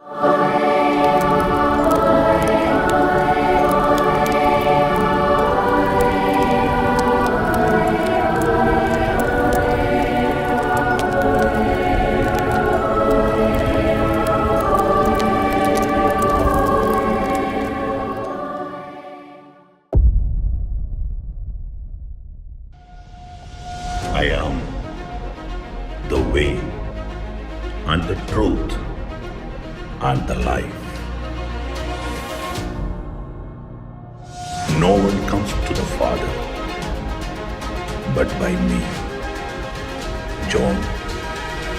I am the way and the truth and the life. No one comes to the Father but by me. John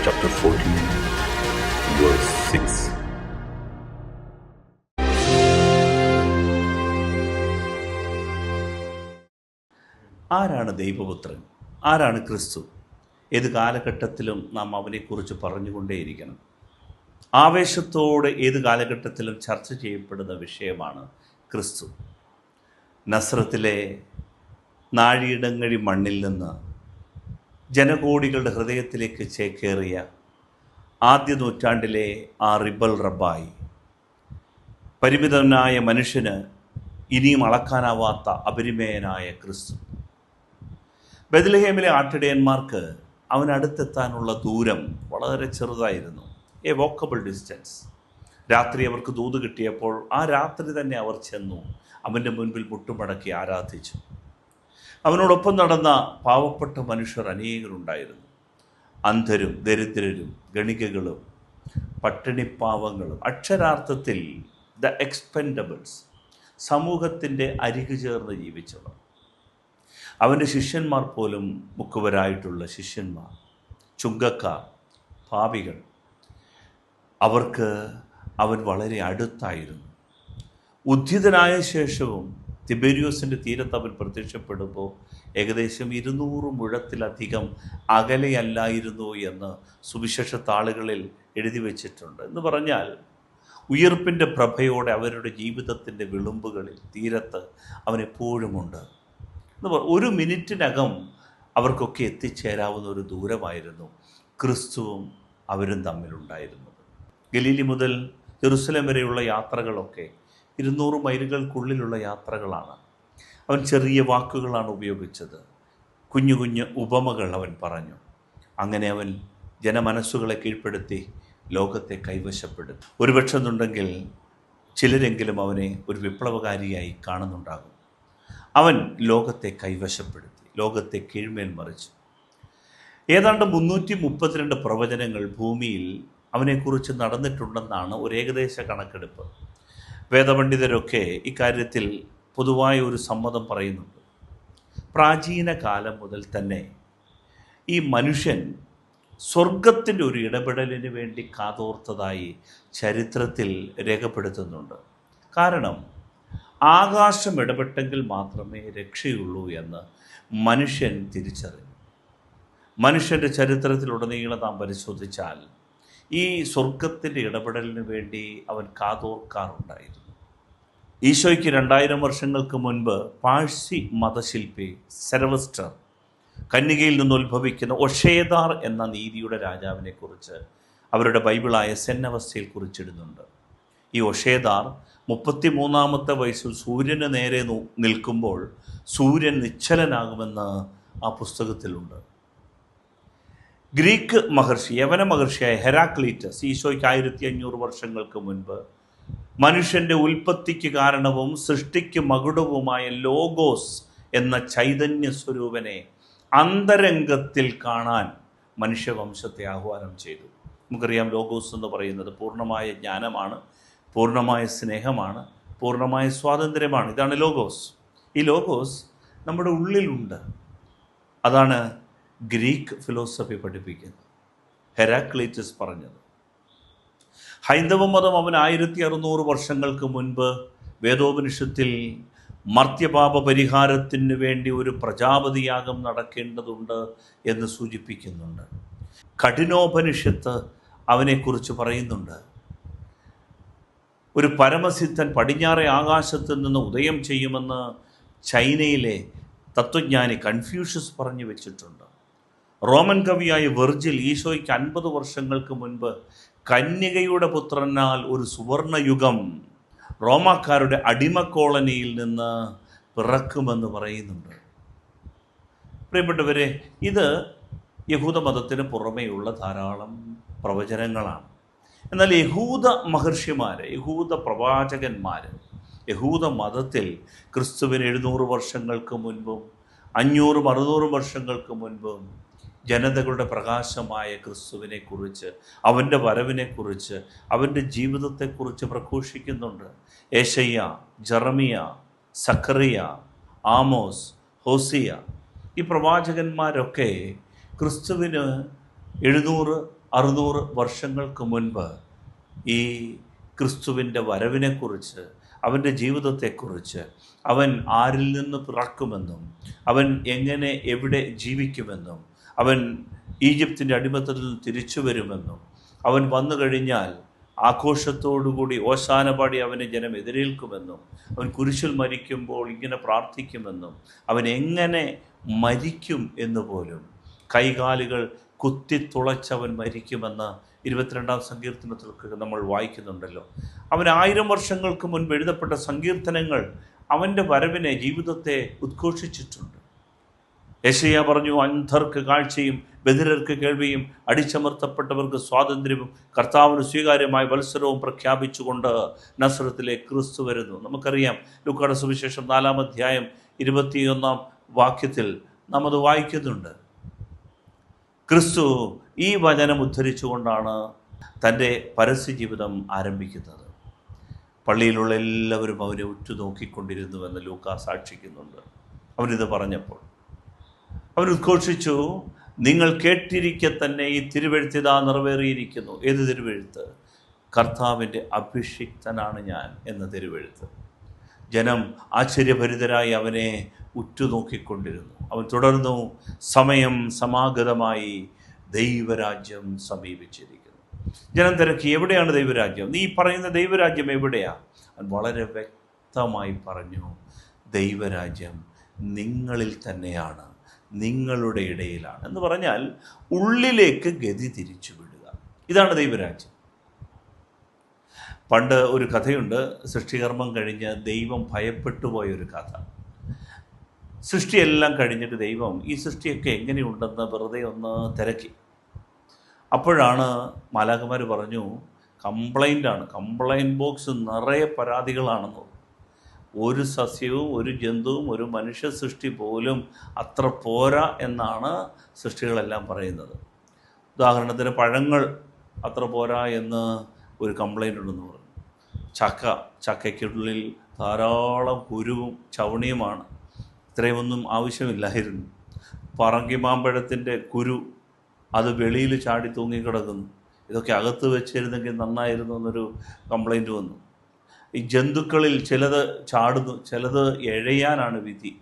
chapter 14, verse 6. ആരാണ് ദൈവപുത്രൻ ആരാണ് ക്രിസ്തു ഏത് കാലഘട്ടത്തിലും നാം അവനെക്കുറിച്ച് പറഞ്ഞുകൊണ്ടേയിരിക്കണം ആവേശത്തോടെ ഏത് കാലഘട്ടത്തിലും ചർച്ച ചെയ്യപ്പെടുന്ന വിഷയമാണ് ക്രിസ്തു. നസ്രത്തിലെ നാഴിയിടങ്ങഴി മണ്ണിൽ നിന്ന് ജനകോടികളുടെ ഹൃദയത്തിലേക്ക് ചേക്കേറിയ ആദ്യ നൂറ്റാണ്ടിലെ ആ റിബൽ റബ്ബായി പരിമിതനായ മനുഷ്യന് ഇനിയും അളക്കാനാവാത്ത അപരിമേയനായ ക്രിസ്തു. ബദലഹേമിലെ ആട്ടിടയന്മാർക്ക് അവനടുത്തെത്താനുള്ള ദൂരം വളരെ ചെറുതായിരുന്നു. എ വോക്കബിൾ ഡിസ്റ്റൻസ് രാത്രി അവർക്ക് ദൂത് കിട്ടിയപ്പോൾ ആ രാത്രി തന്നെ അവർ ചെന്നു. അവന്റെ മുൻപിൽ മുട്ടുമടക്കി ആരാധിച്ചു. അവനോടൊപ്പം നടന്ന പാവപ്പെട്ട മനുഷ്യർ അനേകരുണ്ടായിരുന്നു. അന്ധരും ദരിദ്രരും ഗണികകളും പട്ടിണിപ്പാവങ്ങളും അക്ഷരാർത്ഥത്തിൽ ദ എക്സ്പെൻഡബിൾസ് സമൂഹത്തിന്റെ അരികു ചേർന്ന് ജീവിച്ചവർ. അവന്റെ ശിഷ്യന്മാർ പോലും മുക്കുവരായിട്ടുള്ള ശിഷ്യന്മാർ ചുങ്കക്കാർ പാപികൾ അവർക്ക് അവൻ വളരെ അടുത്തായിരുന്നു. ഉദ്ധിതനായ ശേഷവും തിബേരിയോസിന്റെ തീരത്ത് അവൻ പ്രത്യക്ഷപ്പെടുമ്പോൾ ഏകദേശം ഇരുന്നൂറ് മുഴത്തിലധികം അകലെയല്ലായിരുന്നു എന്ന് സുവിശേഷ താളുകളിൽ എഴുതി വച്ചിട്ടുണ്ട്. എന്ന് പറഞ്ഞാൽ ഉയർപ്പിന്റെ പ്രഭയോടെ അവരുടെ ജീവിതത്തിന്റെ വിളുമ്പുകളിൽ തീരത്ത് അവനെപ്പോഴുമുണ്ട് എന്ന് പറ ഒരു മിനിറ്റിനകം അവർക്കൊക്കെ എത്തിച്ചേരാവുന്ന ഒരു ദൂരമായിരുന്നു. ക്രിസ്തുവും അവരും തമ്മിലുണ്ടായിരുന്നത് ഗലീലി മുതൽ ജെറുസലം വരെയുള്ള യാത്രകളൊക്കെ ഇരുന്നൂറ് മൈലുകൾക്കുള്ളിലുള്ള യാത്രകളാണ്. അവൻ ചെറിയ വാക്കുകളാണ് ഉപയോഗിച്ചത്. കുഞ്ഞു കുഞ്ഞു ഉപമകൾ അവൻ പറഞ്ഞു. അങ്ങനെ അവൻ ജനമനസ്സുകളെ കീഴ്പ്പെടുത്തി ലോകത്തെ കൈവശപ്പെടുത്തി ഒരുപക്ഷെ എന്നുണ്ടെങ്കിൽ ചിലരെങ്കിലും അവനെ ഒരു വിപ്ലവകാരിയായി കാണുന്നുണ്ടാകും. അവൻ ലോകത്തെ കൈവശപ്പെടുത്തി ലോകത്തെ കീഴ്മേൽ മറിച്ചു. ഏതാണ്ട് മുന്നൂറ്റി മുപ്പത്തിരണ്ട് പ്രവചനങ്ങൾ ഭൂമിയിൽ അവനെക്കുറിച്ച് നടന്നിട്ടുണ്ടെന്നാണ് ഒരു ഏകദേശ കണക്കെടുപ്പ്. വേദപണ്ഡിതരൊക്കെ ഇക്കാര്യത്തിൽ പൊതുവായ ഒരു സമ്മതം പറയുന്നുണ്ട്. പ്രാചീന കാലം മുതൽ തന്നെ ഈ മനുഷ്യൻ സ്വർഗത്തിന്റെ ഒരു ഇടപെടലിന് വേണ്ടി കാതോർത്തതായി ചരിത്രത്തിൽ രേഖപ്പെടുത്തുന്നുണ്ട്. കാരണം ആകാശം ഇടപെട്ടെങ്കിൽ മാത്രമേ രക്ഷയുള്ളൂ എന്ന് മനുഷ്യൻ തിരിച്ചറിഞ്ഞു. മനുഷ്യന്റെ ചരിത്രത്തിലുടനീളം നാം പരിശോധിച്ചാൽ ഈ സ്വർഗത്തിന്റെ ഇടപെടലിന് വേണ്ടി അവൻ കാതോർക്കാറുണ്ടായിരുന്നു. ഈശോയ്ക്ക് രണ്ടായിരം വർഷങ്ങൾക്ക് മുൻപ് പാഴ്സി മതശില്പി സെറവസ്റ്റർ കന്നികയിൽ നിന്ന് ഉത്ഭവിക്കുന്ന ഒഷേദാർ എന്ന നീതിയുടെ രാജാവിനെക്കുറിച്ച് അവരുടെ ബൈബിളായ സെന്നവസ്ഥയിൽ കുറിച്ചിടുന്നുണ്ട്. ഈ ഒഷേദാർ മുപ്പത്തി മൂന്നാമത്തെ വയസ്സിൽ സൂര്യന് നേരെ നിൽക്കുമ്പോൾ സൂര്യൻ നിശ്ചലനാകുമെന്ന് ആ പുസ്തകത്തിലുണ്ട്. ഗ്രീക്ക് മഹർഷി യവന മഹർഷിയായ ഹെരാക്ലീറ്റസ് ഈശോയ്ക്ക് ആയിരത്തി അഞ്ഞൂറ് വർഷങ്ങൾക്ക് മുൻപ് മനുഷ്യന്റെ ഉൽപ്പത്തിക്ക് കാരണവും സൃഷ്ടിക്ക് മകുടവുമായ ലോഗോസ് എന്ന ചൈതന്യ സ്വരൂപനെ അന്തരംഗത്തിൽ കാണാൻ മനുഷ്യവംശത്തെ ആഹ്വാനം ചെയ്തു. നമുക്കറിയാം ലോഗോസ് എന്ന് പറയുന്നത് പൂർണമായ ജ്ഞാനമാണ് പൂർണമായ സ്നേഹമാണ് പൂർണമായ സ്വാതന്ത്ര്യമാണ്. ഇതാണ് ലോഗോസ്. ഈ ലോഗോസ് നമ്മുടെ ഉള്ളിലുണ്ട്. അതാണ് ഗ്രീക്ക് ഫിലോസഫി പഠിപ്പിക്കുന്നത് ഹെരാക്ലീറ്റസ് പറഞ്ഞത്. ഹൈന്ദവ മതം അവൻ ആയിരത്തി അറുന്നൂറ് വർഷങ്ങൾക്ക് മുൻപ് വേദോപനിഷത്തിൽ മർത്യപാപ പരിഹാരത്തിന് വേണ്ടി ഒരു പ്രജാപതിയാഗം നടക്കേണ്ടതുണ്ട് എന്ന് സൂചിപ്പിക്കുന്നുണ്ട്. കഠിനോപനിഷത്ത് അവനെക്കുറിച്ച് പറയുന്നുണ്ട്. ഒരു പരമസിദ്ധൻ പടിഞ്ഞാറെ ആകാശത്ത് നിന്ന് ഉദയം ചെയ്യുമെന്ന് ചൈനയിലെ തത്വജ്ഞാനി കൺഫ്യൂഷ്യസ് പറഞ്ഞു വെച്ചിട്ടുണ്ട്. റോമൻ കവിയായ വെർജിൽ ഈശോയ്ക്ക് അൻപത് വർഷങ്ങൾക്ക് മുൻപ് കന്യകയുടെ പുത്രനാൽ ഒരു സുവർണയുഗം റോമാക്കാരുടെ അടിമ കോളനിയിൽ നിന്ന് പിറക്കുമെന്ന് പറയുന്നുണ്ട്. പ്രിയപ്പെട്ടവരെ ഇത് യഹൂദ മതത്തിന് പുറമേയുള്ള ധാരാളം പ്രവചനങ്ങളാണ്. എന്നാൽ യഹൂദ മഹർഷിമാർ യഹൂദ പ്രവാചകന്മാർ യഹൂദ മതത്തിൽ ക്രിസ്തുവിന് എഴുന്നൂറ് വർഷങ്ങൾക്ക് മുൻപും അഞ്ഞൂറും അറുന്നൂറും വർഷങ്ങൾക്ക് മുൻപും ജനതകളുടെ പ്രകാശമായ ക്രിസ്തുവിനെക്കുറിച്ച് അവന്റെ വരവിനെക്കുറിച്ച് അവന്റെ ജീവിതത്തെക്കുറിച്ച് പ്രഘോഷിക്കുന്നുണ്ട്. Isaiah Jeremiah Zechariah Amos Hosea ഈ പ്രവാചകന്മാരൊക്കെ ക്രിസ്തുവിന് എഴുന്നൂറ് അറുന്നൂറ് വർഷങ്ങൾക്ക് മുൻപ് ഈ ക്രിസ്തുവിന്റെ വരവിനെക്കുറിച്ച് അവന്റെ ജീവിതത്തെക്കുറിച്ച് അവൻ ആരിൽ നിന്ന് പിറക്കുമെന്നും അവൻ എങ്ങനെ എവിടെ ജീവിക്കുമെന്നും അവൻ ഈജിപ്തിന്റെ അടിമത്തത്തിൽ തിരിച്ചു വരുമെന്നും അവൻ വന്നു കഴിഞ്ഞാൽ ആഘോഷത്തോടുകൂടി ഓശാനപാടി അവനെ ജനം എതിരേൽക്കുമെന്നും അവൻ കുരിശിൽ മരിക്കുമ്പോൾ ഇങ്ങനെ പ്രാർത്ഥിക്കുമെന്നും അവൻ എങ്ങനെ മരിക്കും എന്ന് പോലും കൈകാലുകൾ കുത്തിത്തുളച്ചവൻ മരിക്കുമെന്ന് ഇരുപത്തിരണ്ടാം സങ്കീർത്തനത്തിൽ നമ്മൾ വായിക്കുന്നുണ്ടല്ലോ. അവൻ ആയിരം വർഷങ്ങൾക്ക് മുൻപ് എഴുതപ്പെട്ട സങ്കീർത്തനങ്ങൾ അവന്റെ വരവിനെ ജീവിതത്തെ ഉദ്ഘോഷിച്ചിട്ടുണ്ട്. യശയ്യ പറഞ്ഞു അന്ധർക്ക് കാഴ്ചയും ബദിരർക്ക് കേൾവിയും അടിച്ചമർത്തപ്പെട്ടവർക്ക് സ്വാതന്ത്ര്യവും കർത്താവിന് സ്വീകാര്യമായ മത്സരവും പ്രഖ്യാപിച്ചുകൊണ്ട് നസ്രത്തിലെ ക്രിസ്തു വരുന്നു. നമുക്കറിയാം ലുക്കട സുവിശേഷം നാലാം അധ്യായം ഇരുപത്തിയൊന്നാം വാക്യത്തിൽ നാം അത് വായിക്കുന്നുണ്ട്. ക്രിസ്തു ഈ വചനം ഉദ്ധരിച്ചുകൊണ്ടാണ് തന്റെ പരസ്യ ജീവിതം ആരംഭിക്കുന്നത്. പള്ളിയിലുള്ള എല്ലാവരും അവനെ ഉറ്റുനോക്കിക്കൊണ്ടിരുന്നുവെന്ന് ലൂക്ക സാക്ഷിക്കുന്നുണ്ട്. അവനിത് പറഞ്ഞപ്പോൾ അവൻ ഉദ്ഘോഷിച്ചു നിങ്ങൾ കേട്ടിരിക്കെ തന്നെ ഈ തിരുവെഴുത്തിതാ നിറവേറിയിരിക്കുന്നു. ഏത് തിരുവെഴുത്ത്? കർത്താവിന്റെ അഭിഷിക്തനാണ് ഞാൻ എന്ന തിരുവെഴുത്ത്. ജനം ആശ്ചര്യഭരിതരായി അവനെ ഉറ്റുനോക്കിക്കൊണ്ടിരുന്നു. അവൻ തുടർന്നു സമയം സമാഗതമായി ദൈവരാജ്യം സമീപിച്ചിരിക്കുന്നു. ജനം തിരക്കി എവിടെയാണ് ദൈവരാജ്യം? നീ പറയുന്ന ദൈവരാജ്യം എവിടെയാ? വളരെ വ്യക്തമായി പറഞ്ഞു ദൈവരാജ്യം നിങ്ങളിൽ തന്നെയാണ്. നിങ്ങളുടെ ഇടയിലാണ്. എന്ന് പറഞ്ഞാൽ ഉള്ളിലേക്ക് ഗതി തിരിച്ചു വിടുക ഇതാണ് ദൈവരാജ്യം. പണ്ട് ഒരു കഥയുണ്ട്. സൃഷ്ടികർമ്മം കഴിഞ്ഞ് ദൈവം ഭയപ്പെട്ടു പോയ ഒരു കഥ. സൃഷ്ടിയെല്ലാം കഴിഞ്ഞിട്ട് ദൈവം ഈ സൃഷ്ടിയൊക്കെ എങ്ങനെയുണ്ടെന്ന് വെറുതെ ഒന്ന് തിരക്കി. അപ്പോഴാണ് മാലാഖമാർ പറഞ്ഞു കംപ്ലൈന്റ് ആണ് കംപ്ലൈന്റ് ബോക്സ് നിറയെ പരാതികളാണെന്ന് ഒരു സസ്യവും ഒരു ജന്തുവും ഒരു മനുഷ്യ സൃഷ്ടി പോലും അത്ര പോരാ എന്നാണ് സൃഷ്ടികളെല്ലാം പറയുന്നത്. ഉദാഹരണത്തിന് പഴങ്ങൾ അത്ര പോരാ എന്ന് ഒരു കംപ്ലൈന്റ് ഉണ്ടെന്ന് പറഞ്ഞു. ചക്ക ചക്കയ്ക്കുള്ളിൽ ധാരാളം കുരുവും ചവണിയുമാണ്. ഇത്രയൊന്നും ആവശ്യമില്ലായിരുന്നു. പറങ്കി മാമ്പഴത്തിന്റെ കുരു അത് വെളിയിൽ ചാടി തൂങ്ങിക്കിടക്കുന്നു. ഇതൊക്കെ അകത്ത് വെച്ചിരുന്നെങ്കിൽ നന്നായിരുന്നു എന്നൊരു കംപ്ലൈന്റ് വന്നു. ഈ ജന്തുക്കളിൽ ചിലത് ചാടുന്നു ചിലത് എഴയാനാണ് വിധി.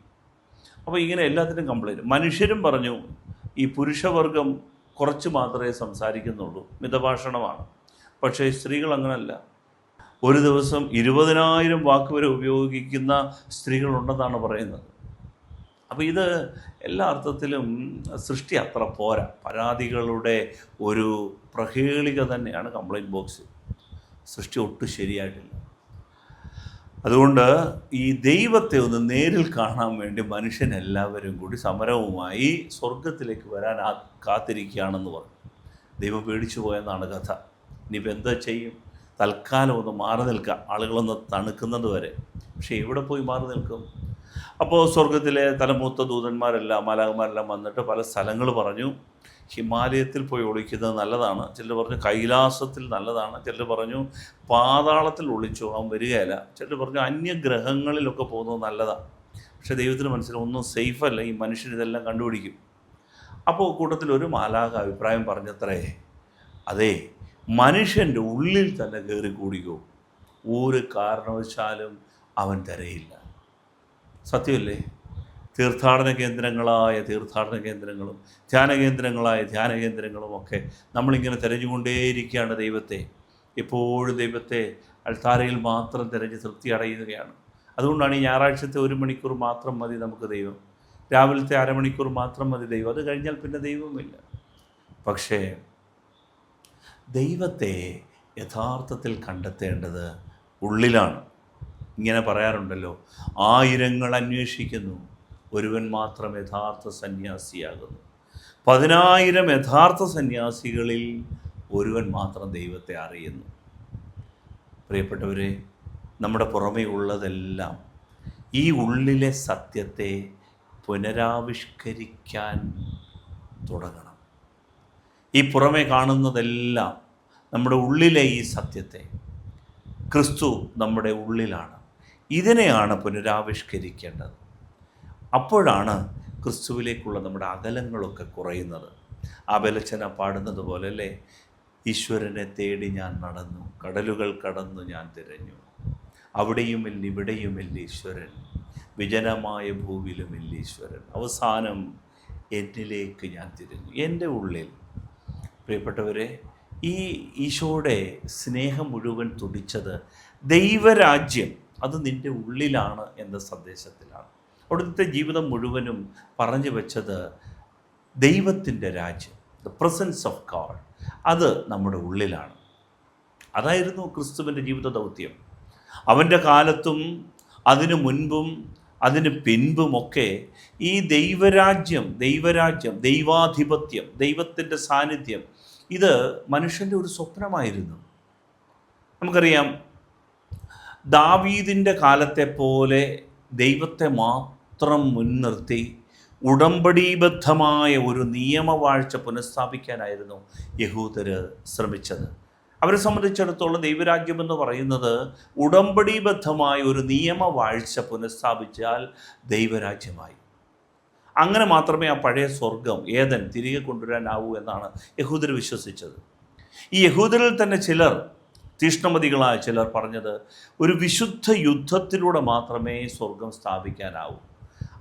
അപ്പോൾ ഇങ്ങനെ എല്ലാത്തിനും കംപ്ലൈന്റ് മനുഷ്യരും പറഞ്ഞു ഈ പുരുഷവർഗം കുറച്ച് മാത്രമേ സംസാരിക്കുന്നുള്ളൂ. മിതഭാഷണമാണ്. പക്ഷേ സ്ത്രീകൾ അങ്ങനല്ല. ഒരു ദിവസം ഇരുപതിനായിരം വാക്ക് വരെ ഉപയോഗിക്കുന്ന സ്ത്രീകളുണ്ടെന്നാണ് പറയുന്നത്. അപ്പോൾ ഇത് എല്ലാ അർത്ഥത്തിലും സൃഷ്ടി അത്ര പോരാ. പരാതികളുടെ ഒരു പ്രഹേളിക തന്നെയാണ് കംപ്ലൈന്റ് ബോക്സ് സൃഷ്ടി ഒട്ടും ശരിയായിട്ടില്ല. അതുകൊണ്ട് ഈ ദൈവത്തെ ഒന്ന് നേരിൽ കാണാൻ വേണ്ടി മനുഷ്യൻ എല്ലാവരും കൂടി സമരവുമായി സ്വർഗത്തിലേക്ക് വരാൻ ആ കാത്തിരിക്കുകയാണെന്ന് പറഞ്ഞു. ദൈവം പേടിച്ചു പോയെന്നാണ് കഥ. ഇനിയിപ്പോൾ എന്താ ചെയ്യും? തൽക്കാലം ഒന്ന് മാറി നിൽക്കാം. ആളുകളൊന്ന് തണുക്കുന്നത് വരെ. പക്ഷേ എവിടെ പോയി മാറി നിൽക്കും? അപ്പോൾ സ്വർഗത്തിലെ തലമൂത്ത ദൂതന്മാരെല്ലാം മാലാകന്മാരെല്ലാം വന്നിട്ട് പല സ്ഥലങ്ങൾ പറഞ്ഞു. ഹിമാലയത്തിൽ പോയി ഒളിക്കുന്നത് നല്ലതാണ്. ചിലർ പറഞ്ഞു കൈലാസത്തിൽ നല്ലതാണ്. ചിലർ പറഞ്ഞു പാതാളത്തിൽ ഒളിച്ചു അവൻ വരികയില്ല. ചിലർ പറഞ്ഞു അന്യഗ്രഹങ്ങളിലൊക്കെ പോകുന്നത് നല്ലതാണ്. പക്ഷേ ദൈവത്തിന് മനസ്സിൽ ഒന്നും സേഫല്ല ഈ മനുഷ്യൻ ഇതെല്ലാം കണ്ടുപിടിക്കും. അപ്പോൾ കൂട്ടത്തിൽ ഒരു മാലാക അഭിപ്രായം പറഞ്ഞത്രേ അതെ മനുഷ്യന്റെ ഉള്ളിൽ തന്നെ കയറി കൂടിക്കോ. ഒരു കാരണവശാലും അവൻ തരയില്ല. സത്യമല്ലേ? തീർത്ഥാടന കേന്ദ്രങ്ങളായ തീർത്ഥാടന കേന്ദ്രങ്ങളും ധ്യാന കേന്ദ്രങ്ങളായ ധ്യാന കേന്ദ്രങ്ങളും ഒക്കെ നമ്മളിങ്ങനെ തിരഞ്ഞുകൊണ്ടേയിരിക്കുകയാണ് ദൈവത്തെ. എപ്പോഴും ദൈവത്തെ അൾത്താരയിൽ മാത്രം തിരഞ്ഞ് തൃപ്തി അടയുകയാണ്. അതുകൊണ്ടാണ് ഈ ഞായറാഴ്ചത്തെ ഒരു മണിക്കൂർ മാത്രം മതി നമുക്ക് ദൈവം. രാവിലത്തെ അരമണിക്കൂർ മാത്രം മതി ദൈവം. അത് കഴിഞ്ഞാൽ പിന്നെ ദൈവമില്ല പക്ഷേ ദൈവത്തെ യഥാർത്ഥത്തിൽ കണ്ടെത്തേണ്ടത് ഉള്ളിലാണ്. ഇങ്ങനെ പറയാറുണ്ടല്ലോ. ആയിരങ്ങൾ അന്വേഷിക്കുന്നു. ഒരുവൻ മാത്രം യഥാർത്ഥ സന്യാസിയാകുന്നു. പതിനായിരം യഥാർത്ഥ സന്യാസികളിൽ ഒരുവൻ മാത്രം ദൈവത്തെ അറിയുന്നു. പ്രിയപ്പെട്ടവരെ നമ്മുടെ പുറമേ ഉള്ളതെല്ലാം ഈ ഉള്ളിലെ സത്യത്തെ പുനരാവിഷ്കരിക്കാൻ തുടങ്ങണം. ഈ പുറമേ കാണുന്നതെല്ലാം നമ്മുടെ ഉള്ളിലെ ഈ സത്യത്തെ ക്രിസ്തു നമ്മുടെ ഉള്ളിലാണ്. ഇതിനെയാണ് പുനരാവിഷ്കരിക്കേണ്ടത്. അപ്പോഴാണ് ക്രിസ്തുവിലേക്കുള്ള നമ്മുടെ അകലങ്ങളൊക്കെ കുറയുന്നത്. അബലച്ചന പാടുന്നത് പോലെ അല്ലേ ഈശ്വരനെ തേടി ഞാൻ നടന്നു കടലുകൾ കടന്നു ഞാൻ തിരഞ്ഞു. അവിടെയുമില്ല ഇവിടെയുമില്ല ഈശ്വരൻ. വിജനമായ ഭൂവിലുമില്ല ഈശ്വരൻ. അവസാനം എന്നിലേക്ക് ഞാൻ തിരിഞ്ഞു. എന്റെ ഉള്ളിൽ പ്രിയപ്പെട്ടവരെ ഈ ഈശോയുടെ സ്നേഹം മുഴുവൻ തുടിച്ചത് ദൈവരാജ്യം അത് നിന്റെ ഉള്ളിലാണ് എന്ന സന്ദേശത്തിലാണ്. അവിടുത്തെ ജീവിതം മുഴുവനും പറഞ്ഞു വെച്ചത് ദൈവത്തിന്റെ രാജ്യം ദ പ്രസൻസ് ഓഫ് ഗാഡ് അത് നമ്മുടെ ഉള്ളിലാണ്. അതായിരുന്നു ക്രിസ്തുവിന്റെ ജീവിത ദൗത്യം. അവന്റെ കാലത്തും അതിനു മുൻപും അതിന് പിൻപുമൊക്കെ ഈ ദൈവരാജ്യം ദൈവരാജ്യം ദൈവാധിപത്യം ദൈവത്തിന്റെ സാന്നിധ്യം ഇത് മനുഷ്യന്റെ ഒരു സ്വപ്നമായിരുന്നു. നമുക്കറിയാം ദാവീദിന്റെ കാലത്തെ പോലെ ദൈവത്തെ മാത്രം മുൻനിർത്തി ഉടമ്പടിബദ്ധമായ ഒരു നിയമവാഴ്ച പുനഃസ്ഥാപിക്കാനായിരുന്നു യഹൂദർ ശ്രമിച്ചത്. അവരെ സംബന്ധിച്ചിടത്തോളം ദൈവരാജ്യം എന്ന് പറയുന്നത് ഉടമ്പടിബദ്ധമായ ഒരു നിയമവാഴ്ച പുനഃസ്ഥാപിച്ചാൽ ദൈവരാജ്യമായി. അങ്ങനെ മാത്രമേ ആ പഴയ സ്വർഗം ഏതൻ തിരികെ കൊണ്ടുവരാനാവൂ എന്നാണ് യഹൂദർ വിശ്വസിച്ചത്. ഈ യഹൂദരിൽ തന്നെ ചിലർ തീഷ്ണമതികളായ ചിലർ പറഞ്ഞത് ഒരു വിശുദ്ധ യുദ്ധത്തിലൂടെ മാത്രമേ സ്വർഗം സ്ഥാപിക്കാനാവൂ.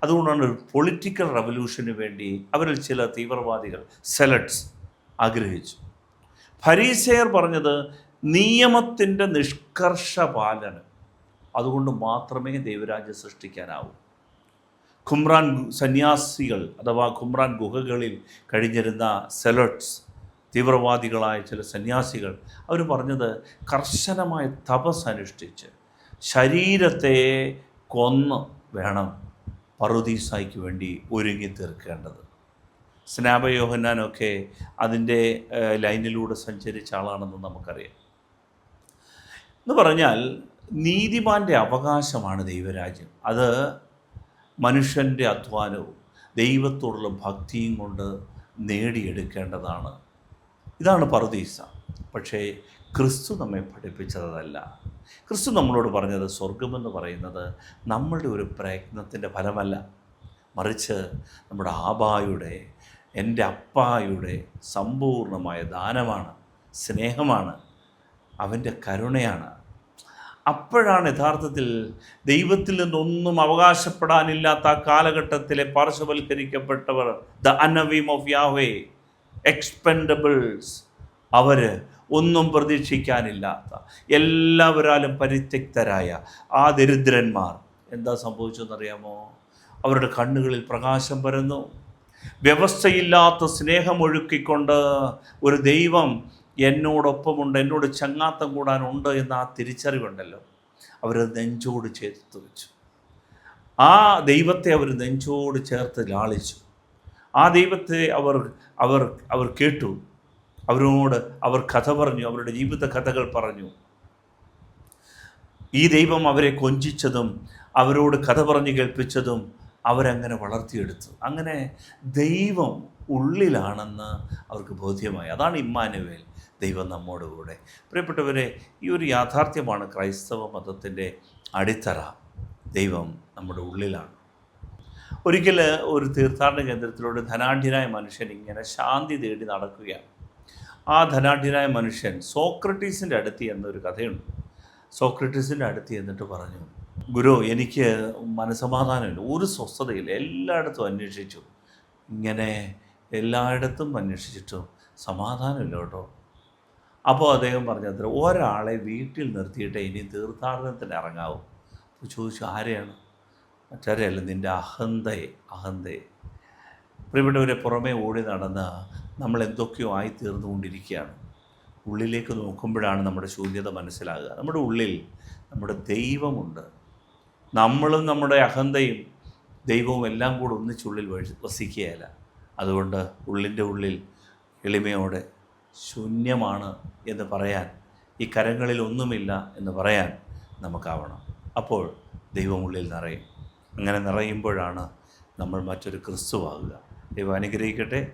അതുകൊണ്ടാണ് ഒരു പൊളിറ്റിക്കൽ റവല്യൂഷന് വേണ്ടി അവരിൽ ചില തീവ്രവാദികൾ സെലറ്റ്സ് ആഗ്രഹിച്ചു. ഫരീസയർ പറഞ്ഞത് നിയമത്തിന്റെ നിഷ്കർഷ പാലനം അതുകൊണ്ട് മാത്രമേ ദൈവരാജ്യം സൃഷ്ടിക്കാനാവൂ. ഖുമ്രാൻ സന്യാസികൾ അഥവാ ഖുമ്രാൻ ഗുഹകളിൽ കഴിഞ്ഞിരുന്ന സെലട്സ് തീവ്രവാദികളായ ചില സന്യാസികൾ അവർ പറഞ്ഞത് കർശനമായ തപസ് അനുഷ്ഠിച്ച് ശരീരത്തെ കൊന്ന് വേണം പറുദീസായ്ക്ക് വേണ്ടി ഒരുങ്ങി തീർക്കേണ്ടത്. സ്നാപയോഹന്നാനൊക്കെ അതിന്റെ ലൈനിലൂടെ സഞ്ചരിച്ച ആളാണെന്ന് നമുക്കറിയാം. എന്ന് പറഞ്ഞാൽ നീതിമാന്റെ അവകാശമാണ് ദൈവരാജ്യം. അത് മനുഷ്യന്റെ അധ്വാനവും ദൈവത്തോടുള്ള ഭക്തിയും കൊണ്ട് നേടിയെടുക്കേണ്ടതാണ്. ഇതാണ് പറുദീസ. പക്ഷേ ക്രിസ്തു നമ്മെ പഠിപ്പിച്ചതല്ല. ക്രിസ്തു നമ്മളോട് പറഞ്ഞത് സ്വർഗമെന്ന് പറയുന്നത് നമ്മളുടെ ഒരു പ്രയത്നത്തിന്റെ ഫലമല്ല. മറിച്ച് നമ്മുടെ ആബായുടെ എന്റെ അപ്പായുടെ സമ്പൂർണമായ ദാനമാണ് സ്നേഹമാണ് അവന്റെ കരുണയാണ്. അപ്പോഴാണ് യഥാർത്ഥത്തിൽ ദൈവത്തിൽ നിന്നൊന്നും അവകാശപ്പെടാനില്ലാത്ത ആ കാലഘട്ടത്തിലെ പാർശ്വവൽക്കരിക്കപ്പെട്ടവർ the anawim of Yahweh expendables അവർ ഒന്നും പ്രതീക്ഷിക്കാനില്ലാത്ത എല്ലാവരാലും പരിത്യക്തരായ ആ ദരിദ്രന്മാർ. എന്താ സംഭവിച്ചതെന്നറിയാമോ? അവരുടെ കണ്ണുകളിൽ പ്രകാശം പരന്നു. വ്യവസ്ഥയില്ലാത്ത സ്നേഹമൊഴുക്കിക്കൊണ്ട് ഒരു ദൈവം എന്നോടൊപ്പമുണ്ട് എന്നോട് ചങ്ങാത്തം കൂടാനുണ്ട് എന്ന ആ തിരിച്ചറിവുണ്ടല്ലോ. അവർ നെഞ്ചോട് ചേർത്ത് വെച്ചു. ആ ദൈവത്തെ അവർ നെഞ്ചോട് ചേർത്ത് ലാളിച്ചു. ആ ദൈവത്തെ അവർ അവർ അവർ കേട്ടു. അവരോട് അവർ കഥ പറഞ്ഞു അവരുടെ ജീവിത കഥകൾ പറഞ്ഞു. ഈ ദൈവം അവരെ കൊഞ്ചിച്ചതും അവരോട് കഥ പറഞ്ഞു കേൾപ്പിച്ചതും അവരങ്ങനെ വളർത്തിയെടുത്തു. അങ്ങനെ ദൈവം ഉള്ളിലാണെന്ന് അവർക്ക് ബോധ്യമായി. അതാണ് ഇമ്മാനുവേൽ ദൈവം നമ്മോട് കൂടെ. പ്രിയപ്പെട്ടവരെ ഈ ഒരു യാഥാർത്ഥ്യമാണ് ക്രൈസ്തവ മതത്തിന്റെ അടിത്തറ. ദൈവം നമ്മുടെ ഉള്ളിലാണ്. ഒരിക്കൽ ഒരു തീർത്ഥാടന കേന്ദ്രത്തിലൂടെ ധനാഢ്യനായ മനുഷ്യൻ ഇങ്ങനെ ശാന്തി തേടി നടക്കുകയാണ്. ആ ധനാഢ്യനായ മനുഷ്യൻ സോക്രട്ടീസിന്റെ അടുത്ത് എന്നൊരു കഥയുണ്ട്. സോക്രട്ടീസിന്റെ അടുത്ത് എന്നിട്ട് പറഞ്ഞു ഗുരു എനിക്ക് മനസമാധാനമില്ല. ഒരു സ്വസ്ഥതയില്ല. എല്ലായിടത്തും അന്വേഷിച്ചു. ഇങ്ങനെ എല്ലായിടത്തും അന്വേഷിച്ചിട്ടും സമാധാനമില്ല കേട്ടോ. അപ്പോൾ അദ്ദേഹം പറഞ്ഞു അത്ര ഒരാളെ വീട്ടിൽ നിർത്തിയിട്ട് ഇനി തീർത്ഥാടനത്തിന് ഇറങ്ങാവും. അപ്പോൾ ചോദിച്ചു ആരെയാണ്? മറ്റാരെയല്ല നിന്റെ അഹന്തയെ അഹന്തയെ. പ്രിയപ്പെട്ടവരെ പുറമേ ഓടി നടന്ന് നമ്മൾ എന്തൊക്കെയോ ആയി തീർന്നുകൊണ്ടിരിക്കുകയാണ് ഉള്ളിലേക്ക് നോക്കുമ്പോഴാണ് നമ്മുടെ ശൂന്യത മനസ്സിലാകുക. നമ്മുടെ ഉള്ളിൽ നമ്മുടെ ദൈവമുണ്ട്. നമ്മളും നമ്മുടെ അഹന്തയും ദൈവവും എല്ലാം കൂടെ ഒന്നിച്ചുള്ളിൽ വസിക്കുകയല്ല. അതുകൊണ്ട് ഉള്ളിന്റെ ഉള്ളിൽ എളിമയോടെ ശൂന്യമാണ് എന്ന് പറയാൻ ഈ കരങ്ങളിൽ ഒന്നുമില്ല എന്ന് പറയാൻ നമുക്കാവണം. അപ്പോൾ ദൈവമുള്ളിൽ നിറയും. അങ്ങനെ നിറയുമ്പോഴാണ് നമ്മൾ മറ്റൊരു ക്രിസ്തുവാകുക. ദൈവം അനുഗ്രഹിക്കട്ടെ.